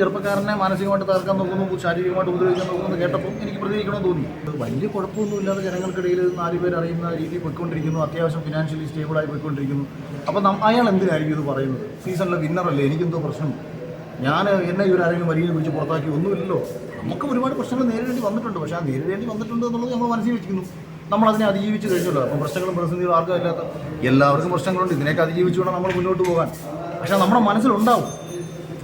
ചെറുപ്പക്കാരനെ മാനസികമായിട്ട് തകർക്കാൻ നോക്കുന്നു ശാരീരികമായിട്ട് ഉപദ്രവിക്കാൻ നോക്കുന്നു കേട്ടപ്പോൾ എനിക്ക് പ്രതികരിക്കണമെന്ന് തോന്നി. വലിയ കുഴപ്പമൊന്നുമില്ലാതെ ജനങ്ങൾക്കിടയിൽ നാല് പേര് അറിയുന്ന രീതിയിൽ പോയിക്കൊണ്ടിരിക്കുന്നു. അത്യാവശ്യം ഫിനാൻഷ്യലി സ്റ്റേബിളായി പോയിക്കൊണ്ടിരിക്കുന്നു. അപ്പോൾ അയാൾ എന്തിനായിരിക്കും ഇത് പറയുന്നത്? സീസണിലെ വിന്നറല്ലേ എനിക്കെന്തോ പ്രശ്നം. ഞാൻ എന്നെ ഇവരാരെങ്കിലും വരികയും വിളിച്ച് പുറത്താക്കി ഒന്നുമില്ലല്ലോ. നമുക്ക് ഒരുപാട് പ്രശ്നങ്ങൾ നേരിടേണ്ടി വന്നിട്ടുണ്ട്. പക്ഷേ ആ നേരിടേണ്ടി വന്നിട്ടുണ്ട് എന്നുള്ളത് നമ്മൾ മനസ്സിൽ വെച്ചിരിക്കുന്നു. നമ്മൾ അതിനെ അതിജീവിച്ച് കഴിഞ്ഞല്ലോ അപ്പം പ്രശ്നങ്ങളും പ്രതിസന്ധികളും ആർക്കും ഇല്ലാത്ത എല്ലാവർക്കും പ്രശ്നങ്ങളുണ്ട്. ഇതിനെയൊക്കെ അതിജീവിച്ച് വേണം നമ്മൾ മുന്നോട്ട് പോകാൻ. പക്ഷേ നമ്മുടെ മനസ്സിലുണ്ടാവും.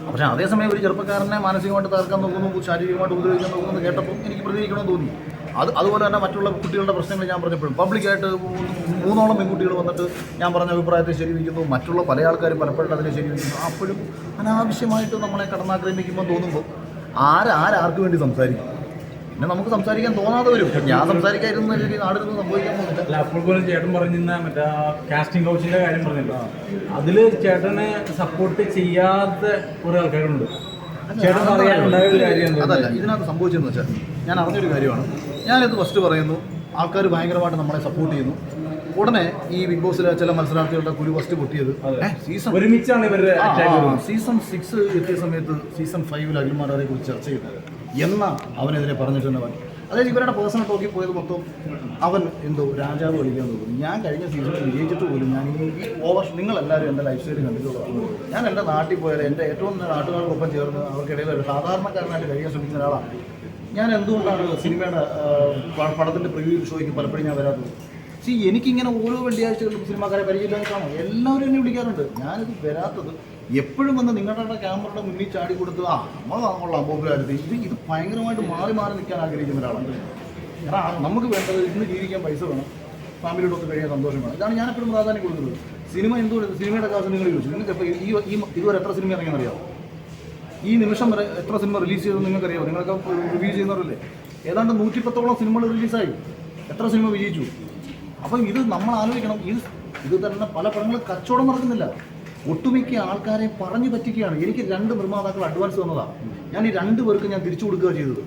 പക്ഷേ അതേസമയം ഒരു ചെറുപ്പക്കാരനെ മാനസികമായിട്ട് തകർക്കാൻ നോക്കുന്നു ശാരീരികമായിട്ട് ഉപദ്രവിക്കാൻ നോക്കുന്നു കേട്ടപ്പോൾ എനിക്ക് പ്രതികരിക്കണമെന്ന് തോന്നി. അത് അതുപോലെ തന്നെ മറ്റുള്ള കുട്ടികളുടെ പ്രശ്നങ്ങൾ ഞാൻ പറഞ്ഞപ്പോഴും. പബ്ലിക്കായിട്ട് മൂന്നോളം പെൺകുട്ടികൾ വന്നിട്ട് ഞാൻ പറഞ്ഞ അഭിപ്രായത്തെ ശരിവയ്ക്കുന്നു മറ്റുള്ള പല ആൾക്കാരും പലപ്പോഴും അതിനെ ശരിവയ്ക്കുന്നു അപ്പോഴും അനാവശ്യമായിട്ട് നമ്മളെ കടന്നാക്രമിക്കുമ്പോൾ തോന്നുമ്പോൾ ആരാർക്ക് വേണ്ടി സംസാരിക്കും? പിന്നെ നമുക്ക് സംസാരിക്കാൻ തോന്നാതെ വരും ഞാൻ സംസാരിക്കാതിരുന്ന രീതിയിൽ നാടിരുന്ന് സംഭവിക്കാൻ പോകുന്നില്ല. അല്ല അപ്പോൾ പോലും ചേട്ടൻ പറഞ്ഞിരുന്ന മറ്റേ കാസ്റ്റിംഗ് കൗച്ചിന്റെ കാര്യം പറഞ്ഞല്ലോ? അതിൽ ചേട്ടനെ സപ്പോർട്ട് ചെയ്യാത്ത കുറെ ആൾക്കാരുണ്ട്. ചേട്ടൻ പറയാനുണ്ടായ ഒരു കാര്യം? അതല്ല ഇതിനകത്ത് സംഭവിച്ചതെന്ന് വെച്ചാൽ ഞാൻ അറിഞ്ഞൊരു കാര്യമാണ്. ഞാനിത് ഫസ്റ്റ് പറയുന്നു. ആൾക്കാർ ഭയങ്കരമായിട്ട് നമ്മളെ സപ്പോർട്ട് ചെയ്യുന്നു. ഉടനെ ഈ ബിഗ് ബോസിലെ ചില മത്സരാർത്ഥികളുടെ കുരു ഫസ്റ്റ് പൊട്ടിയത്. സീസൺ ഒരുമിച്ചാണ് സീസൺ സിക്സ് എത്തിയ സമയത്ത് സീസൺ ഫൈവിൽ അഖിൽമാരെ കുറിച്ച് ചർച്ച ചെയ്തത് എന്ന അവനെതിരെ പറഞ്ഞിട്ടുണ്ട് അവൻ അതായത് ഇവരുടെ പേഴ്സണൽ ടോക്കിൽ പോയത് മൊത്തം അവൻ എന്തോ രാജാവ് കളിക്കാൻ തോന്നുന്നു ഞാൻ കഴിഞ്ഞ സീസണിൽ വിജയിച്ചിട്ട് പോലും ഞാൻ ഈ ഓവർ നിങ്ങളെല്ലാവരും എന്റെ ലൈഫ് സ്റ്റൈൽ കണ്ടിട്ടുള്ളൂ ഞാൻ എന്റെ നാട്ടിൽ പോയാൽ എന്റെ ഏറ്റവും നാട്ടുകാർക്കൊപ്പം ചേർന്ന് അവർക്കിടയിൽ ഒരു സാധാരണക്കാരനായിട്ട് കഴിയാൻ ശ്രമിക്കുന്ന ഒരാളാണ്. ഞാൻ എന്തുകൊണ്ടാണ് സിനിമയുടെ പടത്തിന്റെ പ്രിവ്യൂ ഷോയ്ക്ക് പലപ്പോഴും ഞാൻ വരാത്തത്? സി എനിക്കിങ്ങനെ ഓരോ വെള്ളിയാഴ്ചകളിലും സിനിമാക്കാരെ പരിചയമില്ലാതാണോ എല്ലാവരും എന്നെ വിളിക്കാറുണ്ട്. ഞാനിത് വരാത്തത് എപ്പോഴും വന്ന് നിങ്ങളുടെ ക്യാമറയുടെ മുന്നിൽ ചാടി കൊടുത്ത് ആ നമ്മൾ കൊള്ളാം പോപ്പുലാരിറ്റി ഇത് ഇത് ഭയങ്കരമായിട്ട് മാറി മാറി നിൽക്കാൻ ആഗ്രഹിക്കുന്ന ഒരാളാണ്. കാരണം നമുക്ക് വേണ്ടത് ഇന്ന് ജീവിക്കാൻ പൈസ വേണം. ഫാമിലിയുടെ ഒക്കെ കഴിയാൻ സന്തോഷം വേണം. ഇതാണ് ഞാൻ എപ്പോഴും പ്രാധാന്യം കൊടുക്കുന്നത്. സിനിമ എന്തുകൊണ്ട് സിനിമയുടെ കാശ് നിങ്ങൾ ചോദിച്ചു. നിങ്ങൾക്ക് ഇപ്പോൾ ഈ ഈ ഇതുവരെ എത്ര സിനിമ ഇറങ്ങിയെന്നറിയാമോ ഈ നിമിഷം വരെ എത്ര സിനിമ റിലീസ് ചെയ്തെന്ന് നിങ്ങൾക്കറിയാമോ നിങ്ങളൊക്കെ റിവ്യൂ ചെയ്യുന്നവരല്ലേ? ഏതാണ്ട് നൂറ്റിപ്പത്തോളം സിനിമകൾ റിലീസായി. എത്ര സിനിമ വിജയിച്ചു? അപ്പം ഇത് നമ്മൾ ആലോചിക്കണം. ഇത് ഇത് തന്നെ പല പടങ്ങളും കച്ചവടം നടക്കുന്നില്ല. ഒട്ടുമിക്ക ആൾക്കാരെ പറഞ്ഞു പറ്റിക്കുകയാണ്. എനിക്ക് രണ്ട് നിർമ്മാതാക്കൾ അഡ്വാൻസ് തന്നതാണ് ഞാൻ ഈ രണ്ട് പേർക്ക് ഞാൻ തിരിച്ചു കൊടുക്കുക ചെയ്തത്.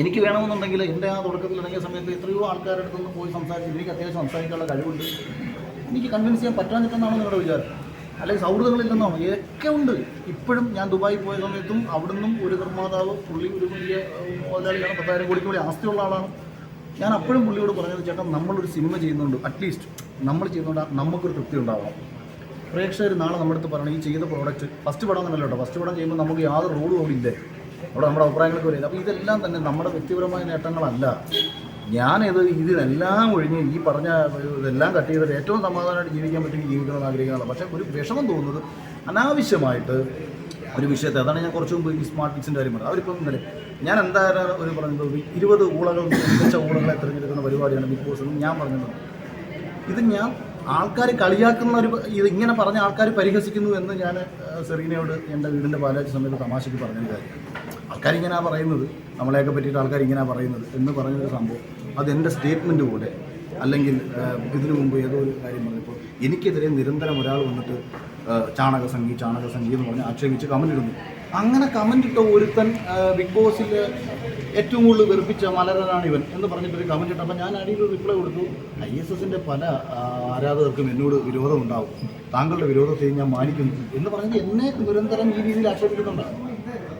എനിക്ക് വേണമെന്നുണ്ടെങ്കിൽ എന്റെ ആ തുടക്കത്തിൽ ഇറങ്ങിയ സമയത്ത് എത്രയോ ആൾക്കാരുടെ അടുത്ത് നിന്ന് പോയി സംസാരിച്ചു എനിക്ക് അത്യാവശ്യം സംസാരിക്കാനുള്ള കഴിവുണ്ട്. എനിക്ക് കൺവിൻസ് ചെയ്യാൻ പറ്റാഞ്ഞിട്ടെന്നാണ് നിങ്ങളുടെ വിചാരം? അല്ലെങ്കിൽ സൗഹൃദങ്ങളില്ലെന്നാണോ ഒക്കെ ഉണ്ട്. ഇപ്പോഴും ഞാൻ ദുബായി പോയ സമയത്തും അവിടുന്നും ഒരു നിർമ്മാതാവ് പുള്ളി ഒരു വലിയ മുതലാളിയാണ്. പത്തായിരം കോടിക്ക് വേണ്ടി ആസ്തിയുള്ള ആളാണ്. ഞാൻ അപ്പോഴും പുള്ളിയോട് പറഞ്ഞത് ചേട്ടാ നമ്മളൊരു സിനിമ ചെയ്യുന്നുണ്ട്. അറ്റ്ലീസ്റ്റ് നമ്മൾ ചെയ്യുന്നുണ്ട് നമുക്കൊരു തൃപ്തി ഉണ്ടാവണം. പ്രേക്ഷകർ നാളെ നമ്മുടെ അടുത്ത് പറയണം ഈ ചെയ്ത പ്രോഡക്റ്റ് ഫസ്റ്റ് പടം തന്നെയല്ലോ കേട്ടോ. ഫസ്റ്റ് പടം ചെയ്യുമ്പോൾ നമുക്ക് യാതൊരു റോഡും അവിടെ ഇല്ലേ? അവിടെ നമ്മുടെ അഭിപ്രായങ്ങൾക്ക് വരില്ല അപ്പോൾ ഇതെല്ലാം തന്നെ നമ്മുടെ വ്യക്തിപരമായ നേട്ടങ്ങളല്ല. ഞാനിത് ഇതിനെല്ലാം ഒഴിഞ്ഞ് ഈ പറഞ്ഞ ഇതെല്ലാം കട്ട് ചെയ്തിട്ട് ഏറ്റവും സമാധാനമായിട്ട് ജീവിക്കാൻ പറ്റുമെങ്കിൽ ജീവിക്കണമെന്ന് ആഗ്രഹിക്കുന്നതാണ്. പക്ഷേ ഒരു വിഷമം തോന്നുന്നത് അനാവശ്യമായിട്ട് ഒരു വിഷയത്തെ. അതാണ് ഞാൻ കുറച്ച് മുമ്പ് ഈ സ്മാർട്ട് ഫിക്സിന്റെ കാര്യം പറഞ്ഞത്. അവരിപ്പം ഇന്നലെ ഞാൻ എന്തായാലും ഒരു പറഞ്ഞത് ഇരുപത് ഊളകൾ മികച്ച ഊളകളെ തിരഞ്ഞെടുക്കുന്ന പരിപാടിയാണ് ബിഗ് ബോസ് എന്ന് ഞാൻ പറഞ്ഞത്. ഇത് ഞാൻ ആൾക്കാർ കളിയാക്കുന്ന ഒരു ഇത് ഇങ്ങനെ പറഞ്ഞ ആൾക്കാർ പരിഹസിക്കുന്നു എന്ന് ഞാൻ സെറീനയോട് എന്റെ വീടിന്റെ പാലാച്ച സമയത്ത് തമാശയ്ക്ക് പറഞ്ഞൊരു കാര്യം. ആൾക്കാർ ഇങ്ങനെ പറയുന്നത്. നമ്മളെയൊക്കെ പറ്റിയിട്ട് ആൾക്കാർ ഇങ്ങനെ പറയുന്നത് എന്ന് പറഞ്ഞൊരു സംഭവം. അത് എന്റെ സ്റ്റേറ്റ്മെന്റ് പോലെ അല്ലെങ്കിൽ ഇതിനു മുമ്പ് ഏതോ ഒരു കാര്യം പറഞ്ഞപ്പോൾ എനിക്കെതിരെ നിരന്തരം ഒരാൾ വന്നിട്ട് ചാണകസംഖി ചാണകസംഖി എന്ന് പറഞ്ഞ് ആക്ഷേപിച്ച് കമന്റ് ഇടുന്നു. അങ്ങനെ കമന്റ് ഇട്ട ഒരുത്തൻ ബിഗ് ബോസിൽ ഏറ്റവും കൂടുതൽ വെറുപ്പിച്ച മലരനാണ് ഇവൻ എന്ന് പറഞ്ഞിട്ടൊരു കമന്റ് ഇട്ടപ്പോൾ ഞാൻ അടിയിൽ റിപ്ലൈ കൊടുത്തു. ഐ എസ് എസിന്റെ പല ആരാധകർക്കും എന്നോട് വിരോധം ഉണ്ടാവും താങ്കളുടെ വിരോധത്തെ ഞാൻ മാനിക്കുന്നു എന്ന് പറഞ്ഞിട്ട് എന്നെ നിരന്തരം ഈ രീതിയിൽ ആക്ഷേപിക്കുന്നുണ്ട്.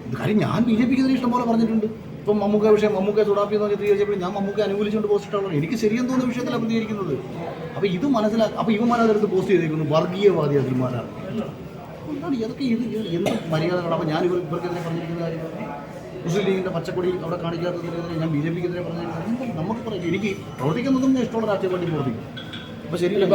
ഇത് കാര്യം ഞാൻ ബി ജെ ഇഷ്ടം ഇഷ്ടംപോലെ പറഞ്ഞിട്ടുണ്ട്. ഇപ്പം മമ്മൂക്ക വിഷയം മമ്മൂക്ക ചൂടാപ്പി എന്ന് പറഞ്ഞ് ചിത്രീകരിച്ചപ്പോൾ ഞാൻ മമ്മൂക്ക അനുകൂലിച്ചുകൊണ്ട് പോസ്റ്റ് എനിക്ക് ശരിയെന്ന് തോന്നുന്ന വിഷയത്തിലാണ് പ്രതികരിക്കുന്നത്. അപ്പോൾ ഇത് മനസ്സിലാക്കുക അപ്പോൾ ഇവന്മാരതെടുത്ത് പോസ്റ്റ് ചെയ്തേക്കുന്നു. വർഗീയവാദി അതിന്മാരാണ് ഇതൊക്കെ ഇത്? എന്ത് മര്യാദകളാണ്? അപ്പോൾ ഞാൻ ഇവർ ഇവർക്കെതിരെ പറഞ്ഞിരിക്കുന്ന കാര്യം മുസ്ലിം ലീഗിന്റെ പച്ചക്കൊടി അവിടെ കാണിക്കാത്തതിനെതിരെ ഞാൻ ബി ജെ പിക്കെതിരെ പറഞ്ഞിരിക്കുന്നത്? നമുക്ക് പറയാം എനിക്ക് പ്രവർത്തിക്കുന്നതും ഞാൻ ഇഷ്ടമുള്ള രാഷ്ട്രീയ പാർട്ടി പ്രവർത്തിക്കും. അപ്പോൾ ശരിയല്ല?